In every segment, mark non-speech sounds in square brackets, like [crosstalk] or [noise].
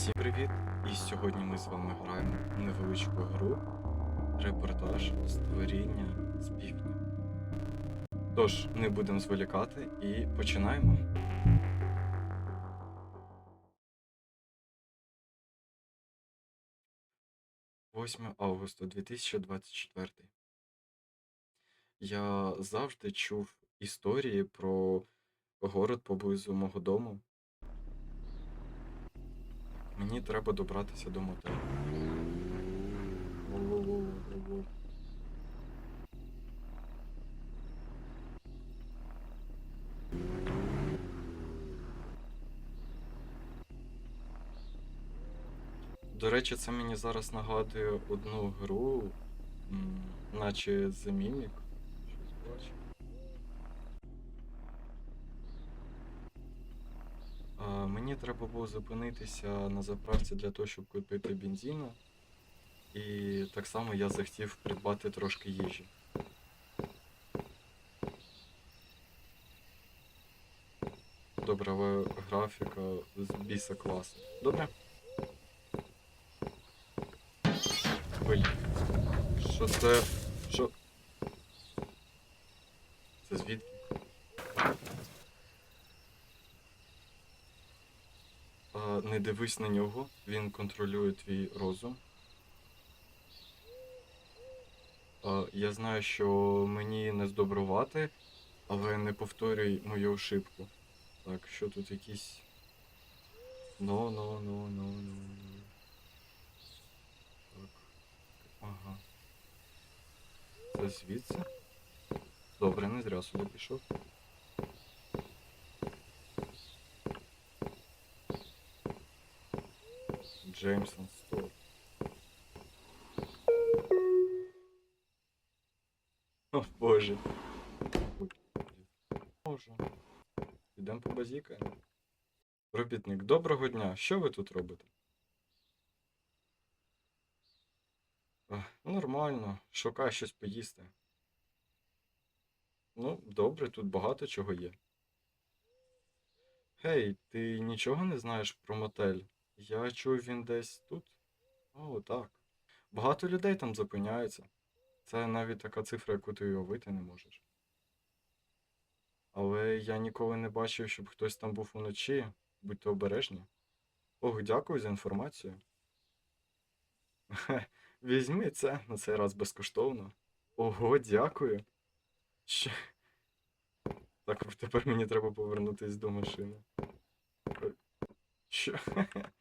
Всім привіт! І сьогодні ми з вами граємо невеличку гру репортаж створіння з півдня. Тож, не будемо зволікати і починаємо. Восьме августа 2024. Я завжди чув історії про город поблизу мого дому. Мені треба добратися до мотелю. До речі, це мені зараз нагадує одну гру, наче The Mimic. Щось бачу. Мені треба було зупинитися на заправці для того, щоб купити бензину. І так само я захотів придбати трошки їжі. Добре, але графіка з біса класна. Добре? Ой. Що це? Що? Це звідки? А, не дивись на нього, він контролює твій розум. Я знаю, що мені не здобрувати, але не повторюй мою ошибку. Так, що тут якісь. Ну, ну, ну, ну, ну, ну. Так. Ага. Це звідси? Добре, не зря сюди пішов. Джеймсон Стор. О, боже. Можу. Підемо по базікаємо. Робітник, доброго дня. Що ви тут робите? Нормально, шукаю щось поїсти. Ну, добре, тут багато чого є. Гей, ти нічого не знаєш про мотель? Я чув він десь тут. О, так. Багато людей там зупиняються. Це навіть така цифра, яку ти уявити не можеш. Але я ніколи не бачив, щоб хтось там був уночі. Будьте обережні. Ох, дякую за інформацію. [laughs] Візьми це на цей раз безкоштовно. Ого, дякую. Що? Так, тепер мені треба повернутися до машини. Що? [laughs]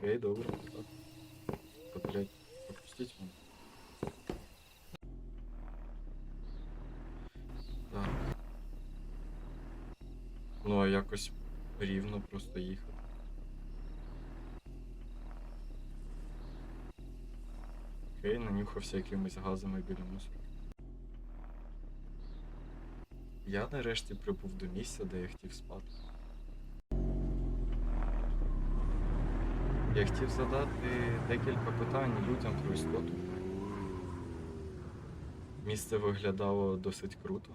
Окей, добре. Блядь, пропустіть мене. Так. Ну, а якось рівно просто їхати. Окей, нанюхався якимись газами біля мусора. Я нарешті прибув до місця, де я хотів спати. Я хотів задати декілька питань людям про істоту. Місце виглядало досить круто.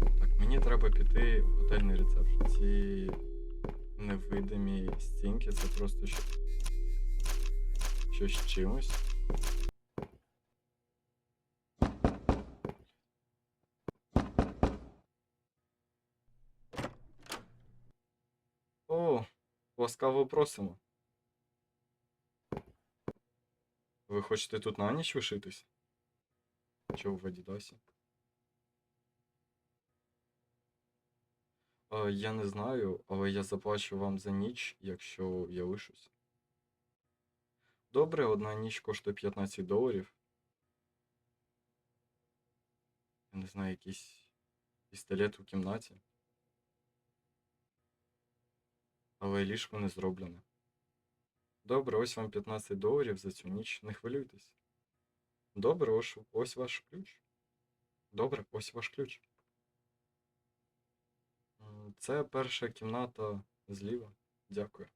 Так, мені треба піти в готельний рецепшн. Ці невидимі стінки це просто що... щось з чимось. О, ласкаво просимо. Ви хочете тут на ніч лишитись? Чого в Адідасі? А, я не знаю, але я заплачу вам за ніч, якщо я лишусь. Добре, одна ніч коштує 15 доларів. Я не знаю, якийсь пістолет у кімнаті. Але ліжко не зроблене. Добре, ось вам 15 доларів за цю ніч, не хвилюйтесь. Добре, ось, ось ваш ключ. Добре, ось ваш ключ. Це перша кімната зліва. Дякую.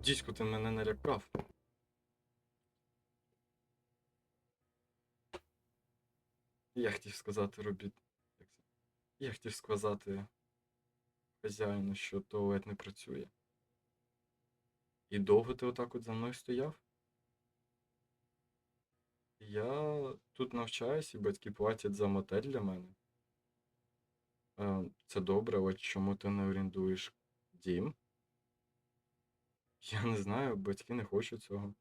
Дідько, ти мене налякав. Я хотів сказати робіт. Я хотів сказати хазяїну, що туалет не працює. І довго ти отак от за мною стояв? Я тут навчаюсь, і батьки платять за мотель для мене. Е, Це добре, але чому ти не орендуєш дім? Я не знаю, батьки не хочуть цього.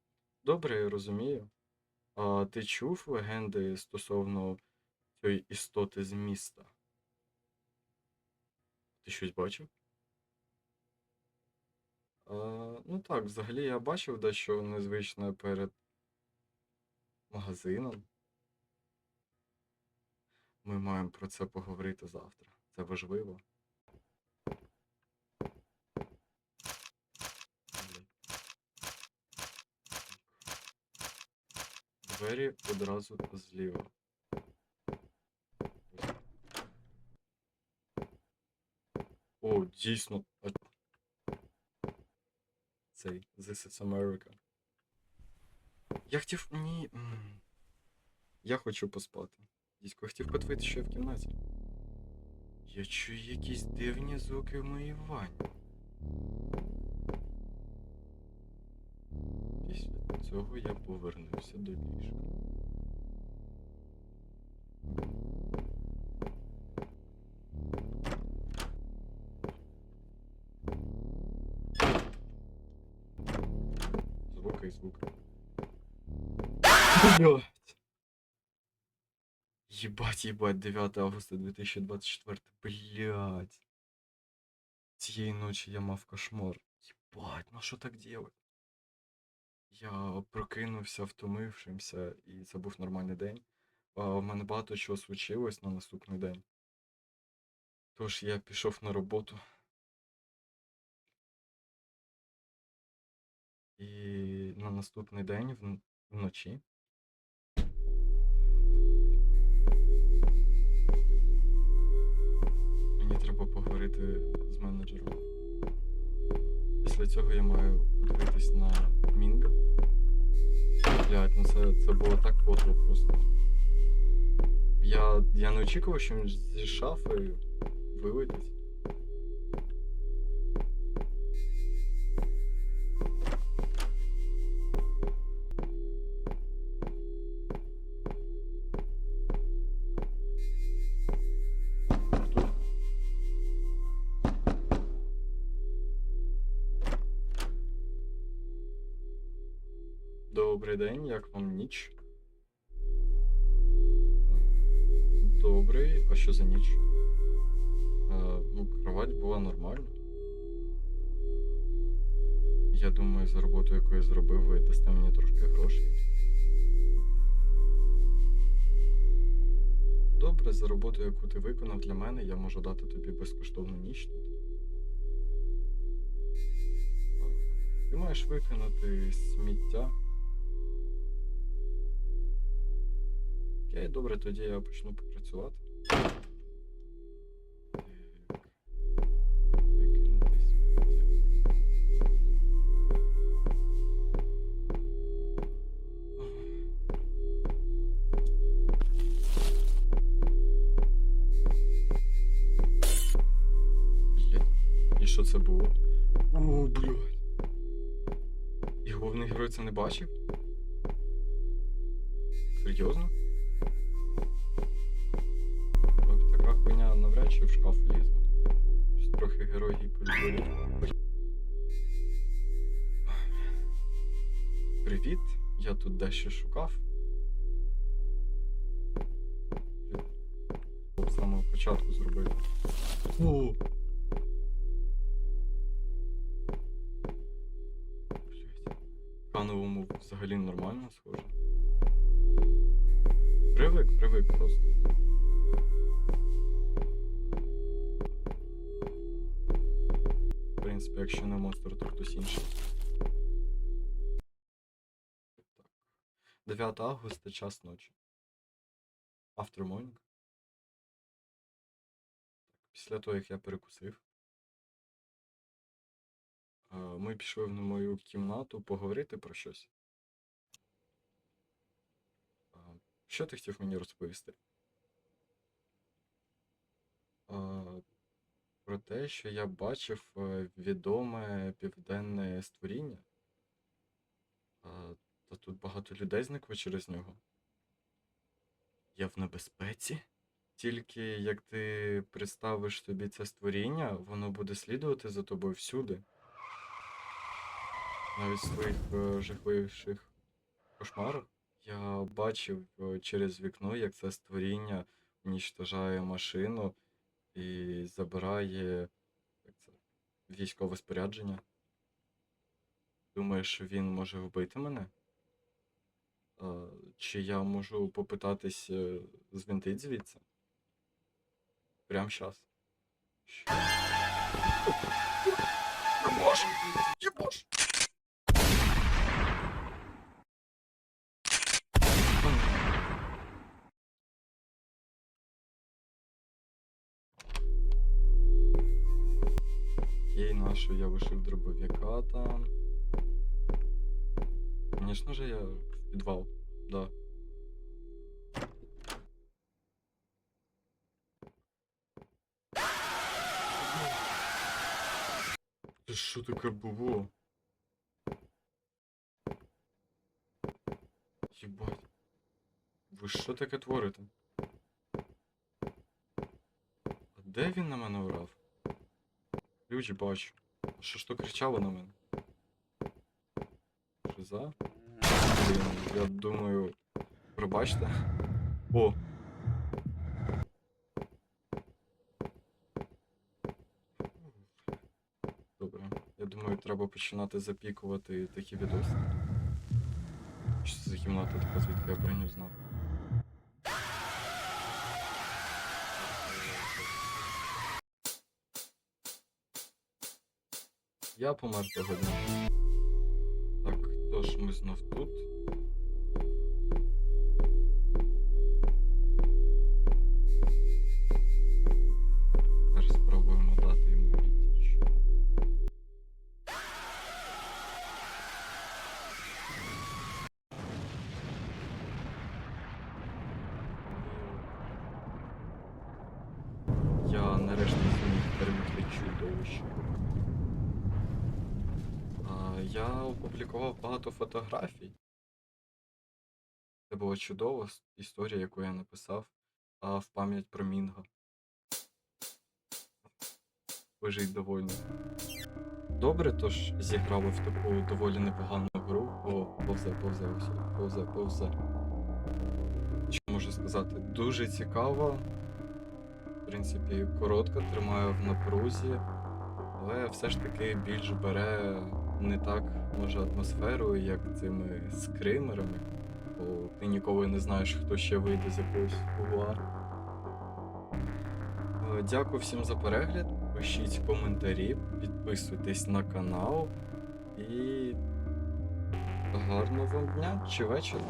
Добре, я розумію. А ти чув легенди стосовно цієї істоти з міста? Ти щось бачив? А, ну так, взагалі я бачив дещо незвичне перед магазином. Ми маємо про це поговорити завтра. Це важливо. Двері одразу зліва. О, дійсно. Цей This is America. Я хотів. Ні. Я хочу поспати. Дідько, хотів подивитися, що я в кімнаті. Я чую якісь дивні звуки в моїй ванні. Після цього я повернувся до ліжка. Блять. Єбать, єбать, 9 августа 2024. Блять. Цієї ночі я мав кошмар. Єбать, ну що так делать? Я прокинувся втомившимся, і це був нормальний день. В мене багато чого случилось на наступний день. Тож я пішов на роботу. І на наступний день вночі. Треба поговорити з менеджером. Після цього я маю подивитись на Мінга. Блять, ну це, це було так подло просто. Я, я не очікував, що він зі шафи вилетить. День, як вам ніч? Е, Добрий, а що за ніч? Е, ну, кровать була нормальна. Я думаю, за роботу, яку я зробив, ви дасте мені трошки грошей. Добре, за роботу, яку ти виконав для мене, я можу дати тобі безкоштовну ніч. Е, Ти маєш виконати сміття. Окей, добре, тоді я почну попрацювати. Що це було? О, блядь. І головний герой це не бачив? Серйозно? Така хуйня навряд чи в шкаф лізла. Трохи герої полюбили. Привіт, я тут дещо шукав. З самого початку зробити. О! Кановому взагалі нормально схоже. Привик, привик просто. Якщо не монстр, то хтось інший. 9 августа, час ночі. After morning. Після того, як я перекусив. е, ми пішли в мою кімнату поговорити про щось. Що ти хотів мені розповісти? Про те, що я бачив е, відоме південне створіння. Та тут багато людей зникло через нього. Я в небезпеці. Тільки як ти представиш собі це створіння, воно буде слідувати за тобою всюди. Навіть в своїх е, жахливіших кошмарах. Я бачив е, через вікно, як це створіння унічтожає машину і забирає як це, військове спорядження. Думаєш, він може вбити мене? А, чи я можу попитатись е, звінтить звідси? Прям. Щ- Єбаш! Єбаш! Окей, нашу я вишив дробовика там. Конечно же, я в підвал, да. Це що таке було? Єбать. Ви що таке творите? А де він на мене орав? Ключ бачу. Що ж то кричало на мене? Шиза? Блін, я думаю. Пробачте. О! Добре. Я думаю, треба починати запікувати такі відоси. Що це за кімната така, звідки я броню знав? Я помер того дня. Так, тож ми знов тут. Опублікував багато фотографій. Це була чудова історія, яку я написав а, в пам'ять про Мінга. Лежить довольно. Добре, тож зіграли в таку доволі непогану гру. О, повзе, повзе, повзе, повзе. Що можу сказати? Дуже цікаво. В принципі, коротко, тримаю в напрузі, але все ж таки більш бере не так, може, атмосферою, як цими скримерами, бо ти ніколи не знаєш, хто ще вийде з якогось угла. Е, Дякую всім за перегляд. Пишіть коментарі, підписуйтесь на канал і гарного вам дня чи вечора.